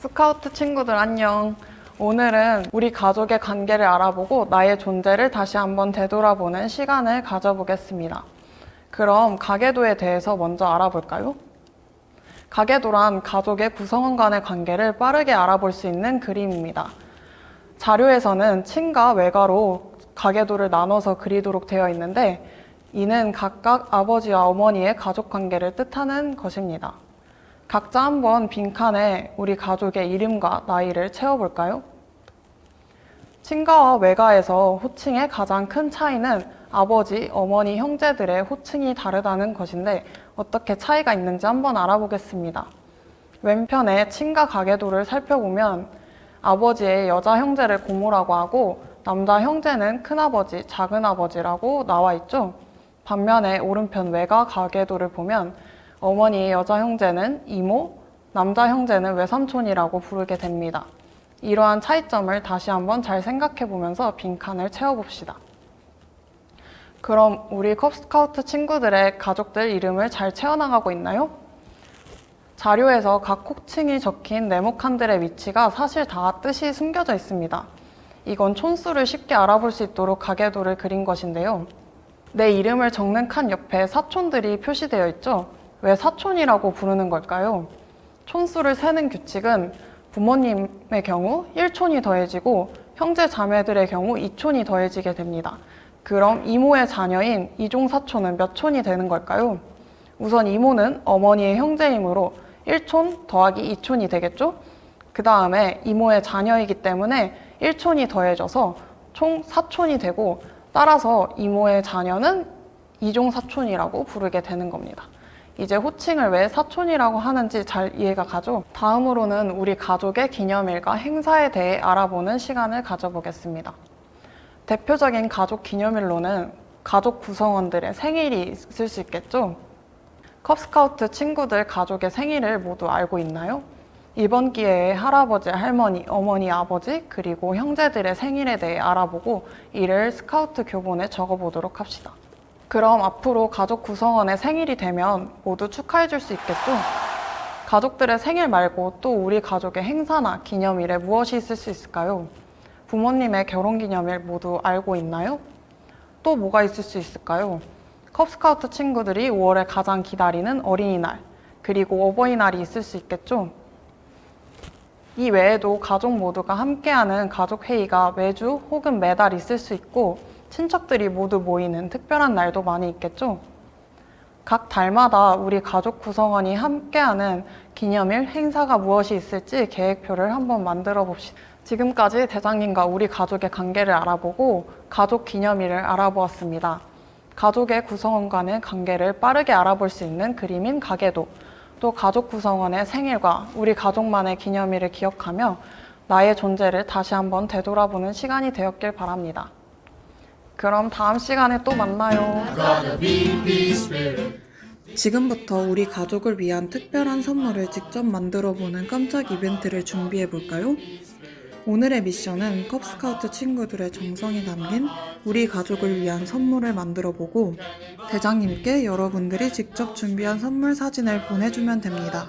스카우트 친구들 안녕. 오늘은 우리 가족의 관계를 알아보고 나의 존재를 다시 한번 되돌아보는 시간을 가져보겠습니다. 그럼 가계도에 대해서 먼저 알아볼까요? 가계도란 가족의 구성원 간의 관계를 빠르게 알아볼 수 있는 그림입니다. 자료에서는 친가 외가로 가계도를 나눠서 그리도록 되어 있는데 이는 각각 아버지와 어머니의 가족 관계를 뜻하는 것입니다. 각자 한번 빈칸에 우리 가족의 이름과 나이를 채워볼까요? 친가와 외가에서 호칭의 가장 큰 차이는 아버지, 어머니, 형제들의 호칭이 다르다는 것인데 어떻게 차이가 있는지 한번 알아보겠습니다. 왼편에 친가 가계도를 살펴보면 아버지의 여자 형제를 고모라고 하고 남자 형제는 큰아버지, 작은아버지라고 나와 있죠. 반면에 오른편 외가 가계도를 보면 어머니의 여자 형제는 이모, 남자 형제는 외삼촌이라고 부르게 됩니다. 이러한 차이점을 다시 한번 잘 생각해 보면서 빈칸을 채워봅시다. 그럼 우리 컵스카우트 친구들의 가족들 이름을 잘 채워나가고 있나요? 자료에서 각 호칭이 적힌 네모칸들의 위치가 사실 다 뜻이 숨겨져 있습니다. 이건 촌수를 쉽게 알아볼 수 있도록 가계도를 그린 것인데요. 내 이름을 적는 칸 옆에 사촌들이 표시되어 있죠. 왜 사촌이라고 부르는 걸까요? 촌수를 세는 규칙은 부모님의 경우 1촌이 더해지고 형제 자매들의 경우 2촌이 더해지게 됩니다. 그럼 이모의 자녀인 이종사촌은 몇 촌이 되는 걸까요? 우선 이모는 어머니의 형제이므로 1촌 더하기 2촌이 되겠죠? 그 다음에 이모의 자녀이기 때문에 1촌이 더해져서 총 4촌이 되고 따라서 이모의 자녀는 이종사촌이라고 부르게 되는 겁니다. 이제 호칭을 왜 사촌이라고 하는지 잘 이해가 가죠? 다음으로는 우리 가족의 기념일과 행사에 대해 알아보는 시간을 가져보겠습니다. 대표적인 가족 기념일로는 가족 구성원들의 생일이 있을 수 있겠죠? 컵스카우트 친구들 가족의 생일을 모두 알고 있나요? 이번 기회에 할아버지, 할머니, 어머니, 아버지, 그리고 형제들의 생일에 대해 알아보고 이를 스카우트 교본에 적어보도록 합시다. 그럼 앞으로 가족 구성원의 생일이 되면 모두 축하해 줄 수 있겠죠? 가족들의 생일 말고 또 우리 가족의 행사나 기념일에 무엇이 있을 수 있을까요? 부모님의 결혼 기념일 모두 알고 있나요? 또 뭐가 있을 수 있을까요? 컵스카우트 친구들이 5월에 가장 기다리는 어린이날, 그리고 어버이날이 있을 수 있겠죠? 이 외에도 가족 모두가 함께하는 가족 회의가 매주 혹은 매달 있을 수 있고 친척들이 모두 모이는 특별한 날도 많이 있겠죠. 각 달마다 우리 가족 구성원이 함께하는 기념일 행사가 무엇이 있을지 계획표를 한번 만들어 봅시다. 지금까지 대장님과 우리 가족의 관계를 알아보고 가족 기념일을 알아보았습니다. 가족의 구성원 간의 관계를 빠르게 알아볼 수 있는 그림인 가계도, 또 가족 구성원의 생일과 우리 가족만의 기념일을 기억하며 나의 존재를 다시 한번 되돌아보는 시간이 되었길 바랍니다. 그럼 다음 시간에 또 만나요. 지금부터 우리 가족을 위한 특별한 선물을 직접 만들어 보는 깜짝 이벤트를 준비해 볼까요? 오늘의 미션은 컵스카우트 친구들의 정성이 담긴 우리 가족을 위한 선물을 만들어 보고 대장님께 여러분들이 직접 준비한 선물 사진을 보내주면 됩니다.